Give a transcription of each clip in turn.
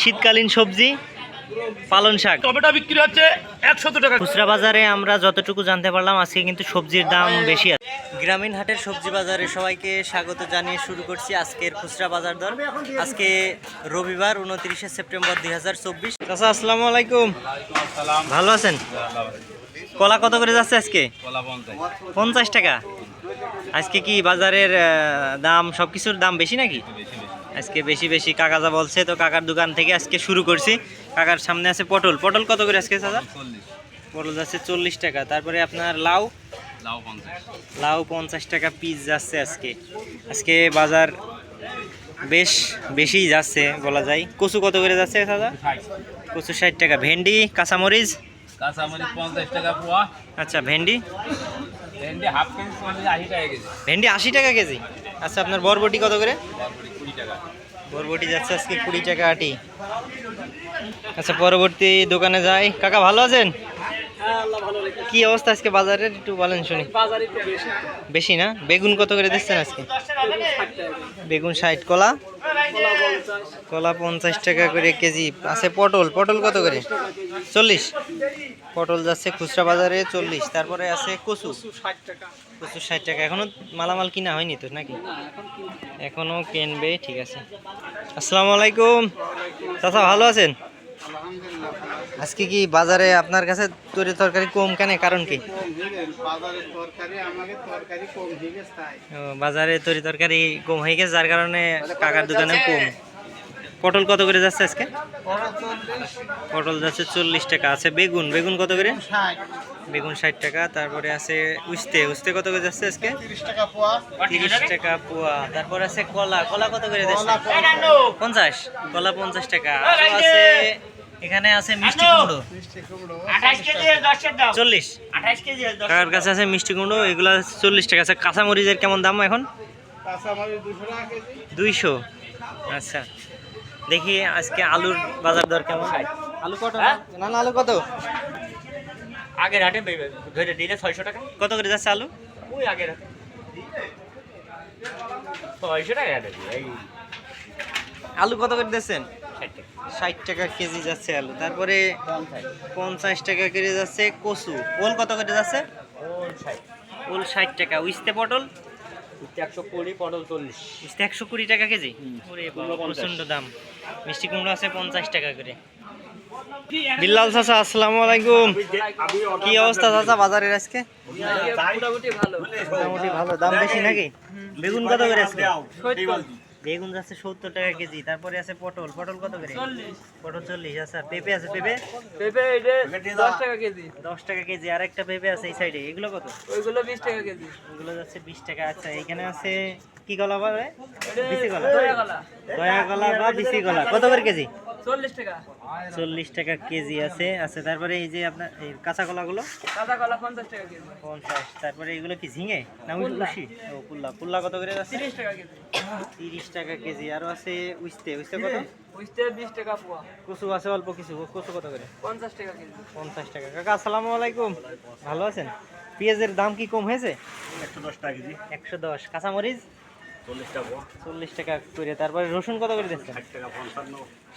শীতকালীন সবজি পালন শাক। টমেটো বিক্রি হচ্ছে একশত টাকা। খুচরা বাজারে আমরা যতটুকু জানতে পারলাম আজকে কিন্তু সবজির দাম বেশি আছে। গ্রামীণ হাটের সবজি বাজারে সবাইকে স্বাগত জানিয়ে শুরু করছি আজকের খুচরা বাজার দর। আজকে রবিবার উনত্রিশে সেপ্টেম্বর দুই হাজার চব্বিশ। চাচা আসসালামু আলাইকুম। ভালো আছেন? কলা কত করে যাচ্ছে আজকে? পঞ্চাশ টাকা। আজকে কি বাজারের দাম সব কিছুর দাম বেশি নাকি? আজকে বেশি বেশি কাকা যা বলছে তো কাকার দোকান থেকে আজকে শুরু করছি। কাকার সামনে আছে পটল। পটল কত করে আজকে দাদা পটল যাচ্ছে চল্লিশ টাকা। তারপরে আপনার লাউ? লাউ পঞ্চাশ। টাকা পিস যাচ্ছে আজকে। আজকে বাজার বেশ বেশি যাচ্ছে বলা যায়। কচু কত করে যাচ্ছে দাদা কচু ষাট টাকা। ভেন্ডি কাঁচামরিচ? কাঁচামরিচ পঞ্চাশ টাকা পোয়া। আচ্ছা ভেন্ডি? ভেন্ডি হাফ কেজি আশি টাকা কেজি। ভেন্ডি আশি টাকা কেজি। আচ্ছা আপনার বরবটি কত করে? বরবটি যাচ্ছে আজকে কুড়ি টাকা আটি। আচ্ছা পরবর্তী দোকানে যাই। কাকা ভালো আছেন? কি অবস্থা আজকে বাজারের? একটু বলেন শুনি। বেশি না? বেগুন কত করে দিচ্ছেন আজকে? বেগুন ষাট কলা। কলা পঞ্চাশ টাকা করে কেজি। আছে পটল। পটল কত করে? চল্লিশ। পটল যাচ্ছে খুচরা বাজারে চল্লিশ। তারপরে আছে কচু। কচু ষাট টাকা। এখনও মালামাল কিনা হয়নি তো নাকি? এখনও কিনবে, ঠিক আছে। আসসালামু আলাইকুম। চাচা, ভালো আছেন? আজকে কি বাজারে আপনার কাছে তরি তরকারি কম কেন? কারণ কি? বাজারে তরি তরকারি কম হয়ে গেছে, যার কারণে কাকার দোকানে কম। পটল কত করে যাচ্ছে আজকে? পটল যাচ্ছে চল্লিশ টাকা। আছে বেগুন। বেগুন কত করে? বেগুন ষাট টাকা। তারপরে আছে উস্তে। উস্তে কত করে যাচ্ছে আজকে? তিরিশ টাকা পোয়া। তারপর আছে কলা। কলা কত করে যাচ্ছে? পঞ্চাশ। কলা পঞ্চাশ টাকা। আছে এখানে আছে মিষ্টি কুমড়ো। মিষ্টি কুমড়ো। চল্লিশ। কাকার কাছে আছে মিষ্টি কুমড়ো? এগুলো চল্লিশ টাকা। আছে কাঁচামরিচের কেমন দাম এখন? টাকা কেজি। দুইশো। আচ্ছা দেখি আজকে আলুর বাজার দর কেমন? আলু কত? না না আলু কত? আগের হাটে ধরে দিলে ছয়শো টাকা। কত করে যাচ্ছে আলু? ওই আগের হাটে। ছয়শো টাকা আলু কত করে দিচ্ছেন ষাট টাকা। ষাট টাকা কেজি যাচ্ছে আলু। তারপরে পঞ্চাশ টাকা কেজি যাচ্ছে কচু। ওল কত করে যাচ্ছে? ওল ষাট। টাকা। উইস্তে পটল? একশো কুড়ি পটল চল্লিশ। উইস্তে একশো কুড়ি টাকা কেজি? প্রচণ্ড দাম। মিষ্টি কুমড়ো আছে পঞ্চাশ টাকা করে। বিল্লাল চাচা আসসালামু আলাইকুম। কি অবস্থা চাচা বাজারের আজকে? মোটামুটি ভালো। দাম বেশি নাকি? বেগুন কত করে আজকে? বেগুন যাচ্ছে সত্তর টাকা কেজি তারপরে আছে পটল। পটল কত করে? পটল চল্লিশ আচ্ছা। পেঁপে আছে পেঁপে? পেঁপে দশ টাকা কেজি। দশ টাকা কেজি আর একটা পেঁপে আছে এই সাইডে। এগুলো কত? ওইগুলো বিশ টাকা কেজি। ওগুলো যাচ্ছে বিশ টাকা। আচ্ছা এখানে আছে কি কলা বলে বিসি কলা। দয়া কলা। দয়া কলা বা বিসি কলা। কত করে কেজি? চল্লিশ টাকা। চল্লিশ টাকা কেজি আছে। আচ্ছা তারপরে এই যে আপনার এই কাঁচা কলাগুলো? কাঁচা কলা পঞ্চাশ টাকা কেজি। পঞ্চাশ। তারপরে এগুলো কি ঝিঙে না ও পুল্লা পুল্লা কত করে যাচ্ছে? তিরিশ টাকা কেজি। তিরিশ টাকা কেজি। আরও আছে উইস্তে। উইস্তে কত? বুঝতে বিশ টাকা পোয়া। কচু আছে অল্প কিছু। কচু কত করে? পঞ্চাশ টাকা কেজি। পঞ্চাশ টাকা। কাকা আসসালামু আলাইকুম। ভালো আছেন? পেঁয়াজের দাম কি কম হয়েছে? একশো দশ টাকা কেজি। একশো দশ। কাঁচামরিচ? চল্লিশ টাকা করে তারপরে রসুন কত করে দিচ্ছেন?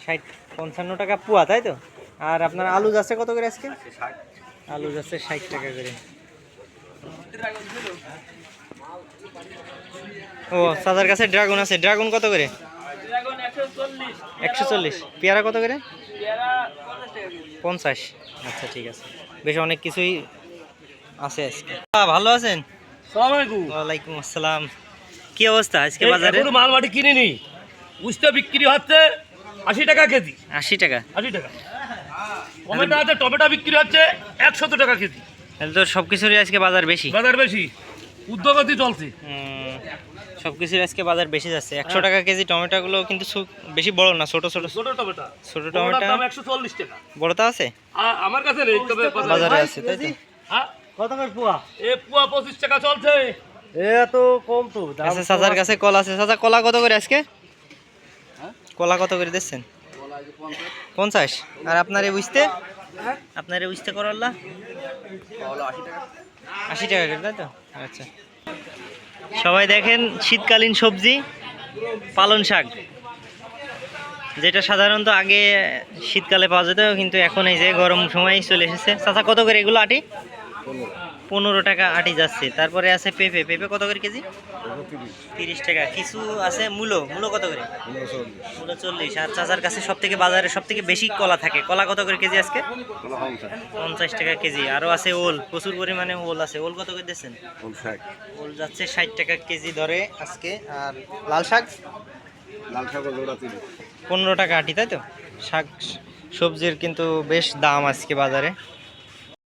ষাট পঞ্চান্ন। টাকা পোয়া তাই তো? আর আপনার আলু যাচ্ছে কত করে আজকে? আলু যাচ্ছে ষাট টাকা করে। ও সাদার কাছে ড্রাগন আছে। ড্রাগন কত করে? একশো চল্লিশ। পেয়ারা কত করে? পঞ্চাশ আচ্ছা ঠিক আছে। বেশ অনেক কিছুই আছে আজকে। ভালো আছেন? ওয়ালাইকুম আসসালাম। কি অবস্থা আজকে বাজারে? এখনও মাল মাটি কিনে নি উস্তে বিক্রি হচ্ছে আশি টাকা কেজি। আশি টাকা। আশি টাকা। টমেটো আছে টমেটো বিক্রি হচ্ছে একশত টাকা কেজি। তাহলে তো সব কিছুরই আজকে বাজার বেশি। বাজার বেশি। উদ্যোগতি চলছে। উম, সব কিছুর আজকে বাজার বেশি যাচ্ছে। একশো টাকা কেজি টমেটোগুলো কিন্তু সু- বেশি বড় না ছোট ছোট। ছোট টমেটো। ছোট টমেটো? দাম একশো চল্লিশ টাকা। বড়টা আছে? আমার কাছে নেই তবে বাজারে আছে তাই তো? হ্যাঁ? কত করে পোয়া? এ পুয়া পঁচিশ টাকা চলছে। এ তো কম তো আচ্ছা চাচার কাছে কলা আছে। চাচা কলা কত করে আজকে? কলা কত করে দিচ্ছেন? পঞ্চাশ। আর আপনার এই বুঝতে আপনার এই বুঝতে করল্লা আশি টাকা। করে তাই তো? আচ্ছা। সবাই দেখেন শীতকালীন সবজি পালন শাক। যেটা সাধারণত আগে শীতকালে পাওয়া যেত কিন্তু এখন এই যে গরম সময় চলে এসেছে। চাচা কত করে এগুলো আটি? পনেরো টাকা আটি যাচ্ছে। তারপরে আছে পেঁপে। পেঁপে কত করে কেজি? তিরিশ টাকা। কিছু আছে মূলো? মূলো কত করে? মূলো চল্লিশ। আর চাচার কাছে সব থেকে বাজারে সব থেকে বেশি কলা থাকে। কলা কত করে কেজি আজকে? পঞ্চাশ টাকা কেজি। আরও আছে ওল। প্রচুর পরিমাণে ওল আছে। ওল কত করে দিচ্ছেন ওল যাচ্ছে ষাট টাকা কেজি ধরে আজকে। আর লাল শাক? লাল তিরিশ পনেরো টাকা আটি, তাই তো? শাক, সবজির কিন্তু বেশ দাম আজকে বাজারে।